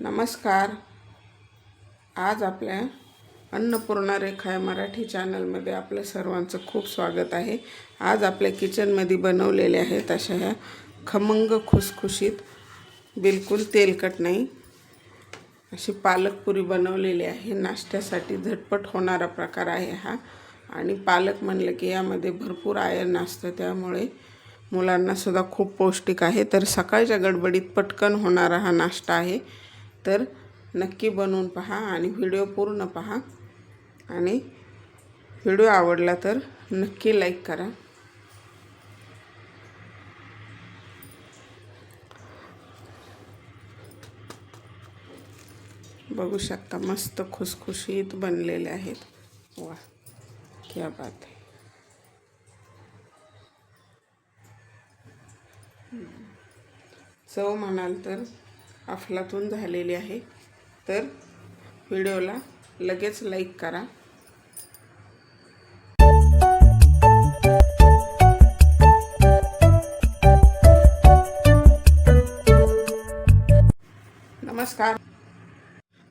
नमस्कार. आज आपल्या अन्नपूर्णा रेखा या मराठी चॅनलमध्ये आपलं सर्वांचं खूप स्वागत आहे. आज आपल्या किचनमध्ये बनवलेले आहेत अशा ह्या खमंग खुसखुशीत बिलकुल तेलकट नाही अशी पालकपुरी बनवलेली आहे. नाश्त्यासाठी झटपट होणारा प्रकार आहे हा. आणि पालक म्हणलं की यामध्ये भरपूर आयर्न असतं त्यामुळे मुलांनासुद्धा खूप पौष्टिक आहे. तर सकाळच्या गडबडीत पटकन होणारा हा नाश्ता आहे. तर नक्की बनवून पहा आणि व्हिडिओ पूर्ण पहा. आणि व्हिडिओ आवडला तर नक्की लाईक करा. बघू शकता मस्त खुसखुशीत बनलेले आहेत. वा क्या बात आहे. चव म्हणाल तर अफलातून झालेली आहे. तर व्हिडिओला लगेच लाईक करा. नमस्कार.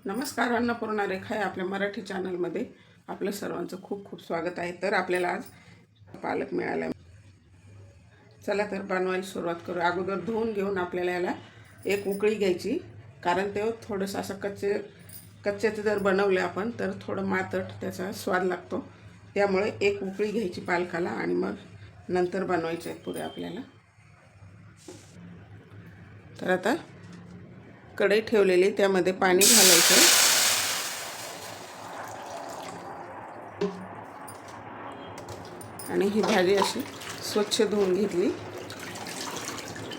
नमस्कार अन्नपूर्णा रेखा आहे आपल्या मराठी चॅनलमध्ये. आपलं सर्वांचं खूप खूप स्वागत आहे. तर आपल्याला आज पालक मिळाला चला तर बनवायला सुरुवात करू. अगोदर धुवून घेऊन आपल्याला याला एक उकळी घ्यायची. कारण ते थोडंसं असं कच्चे कच्च्याचं जर बनवले आपण तर थोडं मातट त्याचा स्वाद लागतो. त्यामुळे एक उकळी घ्यायची पालकाला आणि मग नंतर बनवायचे आहेत पुढे आपल्याला. तर आता कढई ठेवलेली त्यामध्ये पाणी घालायचं. आणि ही भाजी अशी स्वच्छ धुवून घेतली.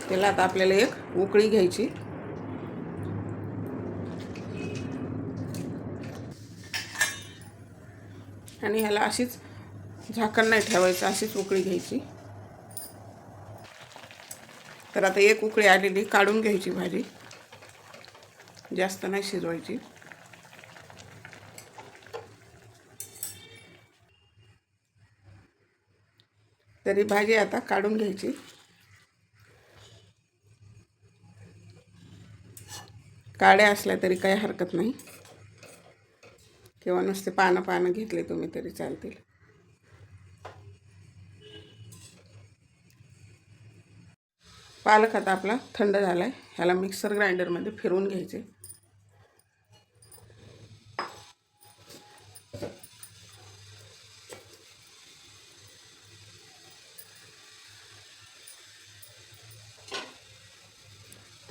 त्याला आता आपल्याला एक उकळी घ्यायची. आणि ह्याला अशीच झाकण नाही ठेवायचं अशीच उकळी घ्यायची. तर आता एक उकळी आलेली काढून घ्यायची भाजी. जास्त नाही शिजवायची. तरी भाजी आता काढून घ्यायची. काड्या असल्या तरी काही हरकत नाही. किंवा नुसते पानं पानं घेतले तुम्ही तरी चालतील. पालक आता आपला थंड झाला आहे ह्याला मिक्सर ग्राइंडरमध्ये फिरवून घ्यायचे.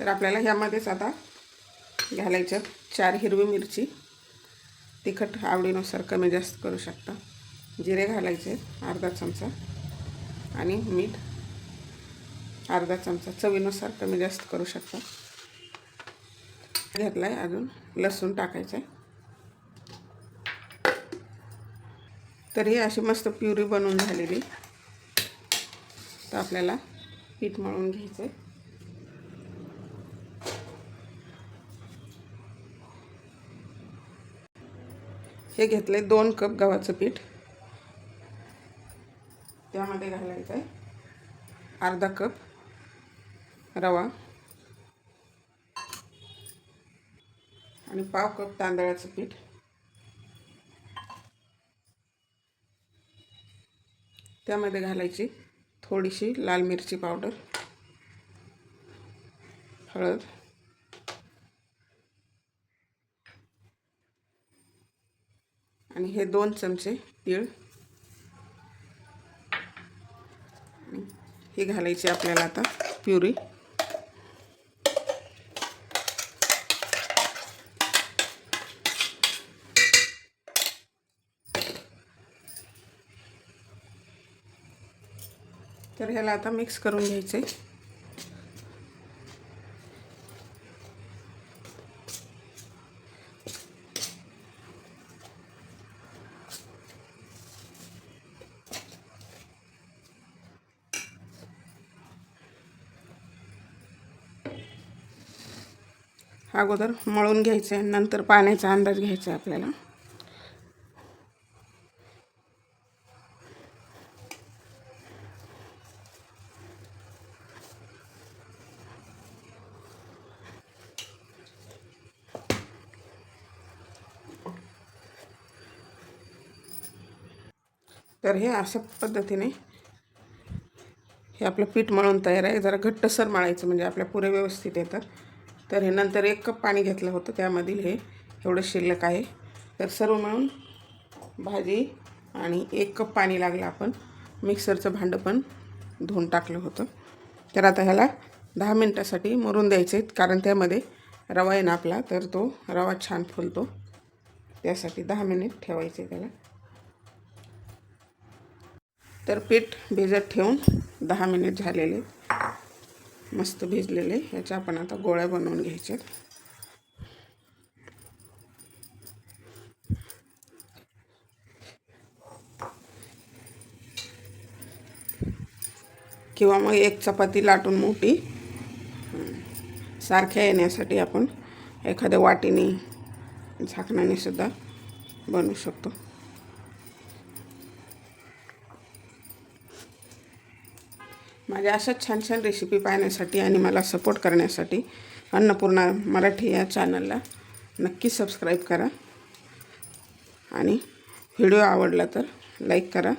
तर आपल्याला ह्यामध्येच आता घालायचं. चार हिरवी मिरची. तिखट आवडीनुसार कमी जास्त करू शकता. जिरे घालायचे अर्धा चमचा. आणि मीठ अर्धा चमचा. चवीनुसार कमी जास्त करू शकता. घेतला आहे अजून लसूण टाकायचं आहे तर ही अशी मस्त प्युरी बनवून झालेली. तर आपल्याला पीठ मळून घ्यायचं आहे हे घेतले दोन कप गव्हाचं पीठ. त्यामध्ये घालायचं आहे अर्धा कप रवा आणि पाव कप तांदळाचं पीठ. त्यामध्ये घालायची थोडीशी लाल मिरची पावडर हळद आणि हे दोन चमचे तीळ. हे घालायची आपल्याला आता प्युरी. तर ह्याला आता मिक्स करून घ्यायचं आहे अगोदर मळून घ्यायचं आहे नंतर पाण्याचा अंदाज घ्यायचा आहे आपल्याला. तर हे अशा पद्धतीने हे आपलं पीठ मळून तयार आहे. जरा घट्टसर मळायचं म्हणजे आपल्या पुरे व्यवस्थित येतात तर हे नंतर एक कप पाणी घेतलं होतं त्यामधील हे एवढं शिल्लक आहे. तर सर्व मिळून भाजी आणि एक कप पाणी लागलं आपण. मिक्सरचं भांडं पण धुवून टाकलं होतं. तर आता ह्याला दहा मिनटासाठी मुरून द्यायचे कारण त्यामध्ये रवा आहे ना आपला तर तो रवा छान फुलतो. त्यासाठी दहा मिनिट ठेवायचे त्याला. तर पीठ भिजत ठेवून दहा मिनिट झालेले मस्त भिजलेले. ह्याच्या आपण आता गोळ्या बनवून घ्यायच्या किंवा मग एक चपाती लाटून मोठी. सारख्या येण्यासाठी आपण एखाद्या वाटीने झाकणाने सुद्धा बनवू शकतो. माझ्या अशा छान छान रेसिपी पाहण्यासाठी आणि मला सपोर्ट करण्यासाठी अन्नपूर्णा मराठी या चॅनलला नक्की सबस्क्राईब करा. आणि व्हिडिओ आवडला तर लाईक करा.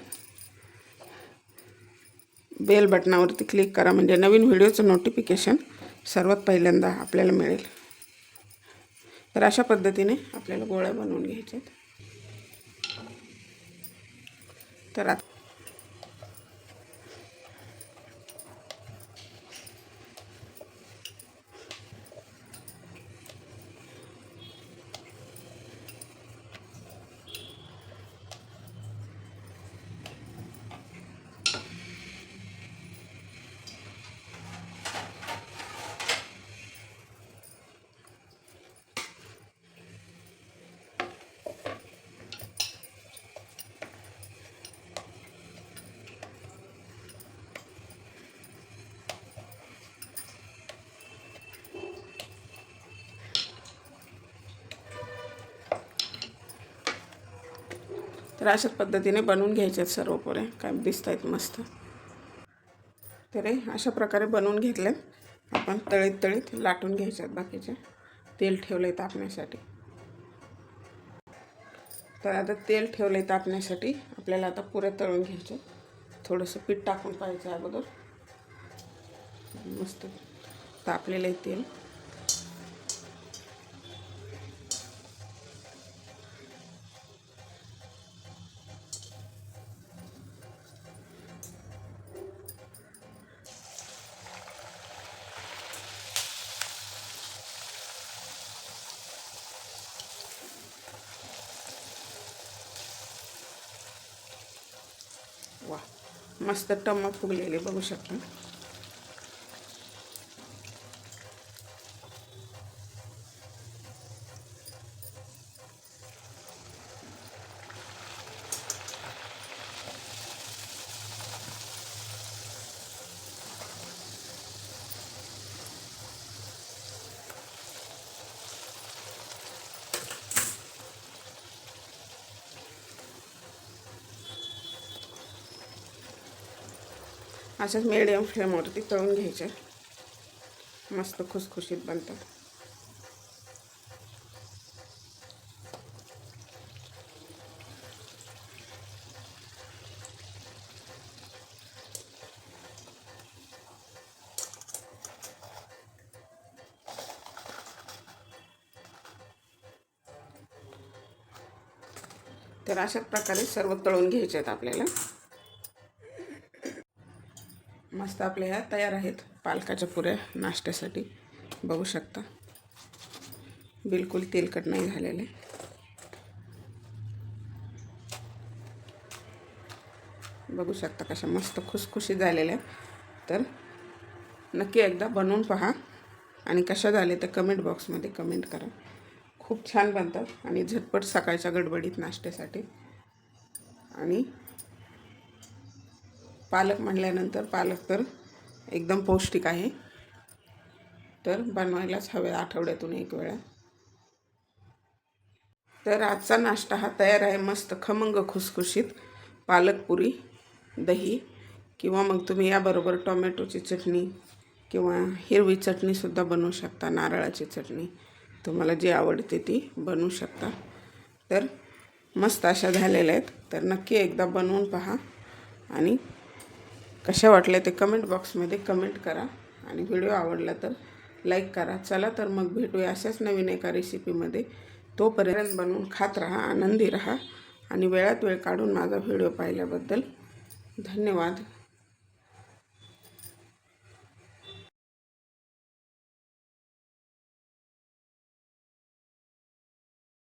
बेल बटनावरती क्लिक करा म्हणजे नवीन व्हिडिओचं नोटिफिकेशन सर्वात पहिल्यांदा आपल्याला मिळेल. तर अशा पद्धतीने आपल्याला गोळ्या बनवून घ्यायच्यात तर आता तर अशा पद्धतीने बनवून घ्यायचे आहेत सर्व पोरे. काय दिसत आहेत मस्त. तर अशा प्रकारे बनवून घेतले. आपण तळीत तळीत लाटून घ्यायच्यात बाकीचे. तेल ठेवलं आहे तापण्यासाठी. तर आता तेल ठेवलं आहे तापण्यासाठी आपल्याला आता पुऱ्या तळून घ्यायचे थोडंसं पीठ टाकून पाहायचं अगोदर. मस्त तापलेलं आहे तेल. मस्त टम्म फुगलेले बघू शकता. अशाच मिडियम फ्लेमवरती तळून घ्यायचे मस्त खुसखुशीत बनतात. तर अशा प्रकारे सर्व तळून घ्यायचे आहेत आपल्याला. मस्त आपल्या ह्या तयार आहेत पालकाच्या पुऱ्या नाश्त्यासाठी. बघू शकता. बिलकुल तेलकट नाही झालेले. बघू शकता कशा मस्त खुसखुशीत झालेल्या तर नक्की एकदा बनवून पहा. आणि कशा झाले तर कमेंट बॉक्समध्ये कमेंट करा. खूप छान बनतात आणि झटपट सकाळच्या गडबडीत नाश्त्यासाठी. आणि पालक म्हणल्यानंतर पालक तर एकदम पौष्टिक आहे. तर बनवायलाच हवे आठवड्यातून एक वेळा. तर आजचा नाश्ता हा तयार आहे मस्त खमंग खुसखुशीत पालकपुरी दही किंवा मग तुम्ही याबरोबर टोमॅटोची चटणी किंवा हिरवी चटणीसुद्धा बनवू शकता नारळाची चटणी. तुम्हाला जी आवडते ती बनवू शकता. तर मस्त अशा झालेल्या आहेत. तर नक्की एकदा बनवून पहा आणि कशा वाटल्या ते कमेंट बॉक्समध्ये कमेंट करा. आणि व्हिडिओ आवडला तर लाईक करा. चला तर मग भेटूया अशाच नवीन एका रेसिपीमध्ये तोपर्यंत बनवून खात राहा आनंदी राहा. आणि वेळात वेळ काढून माझा व्हिडिओ पाहिल्याबद्दल धन्यवाद.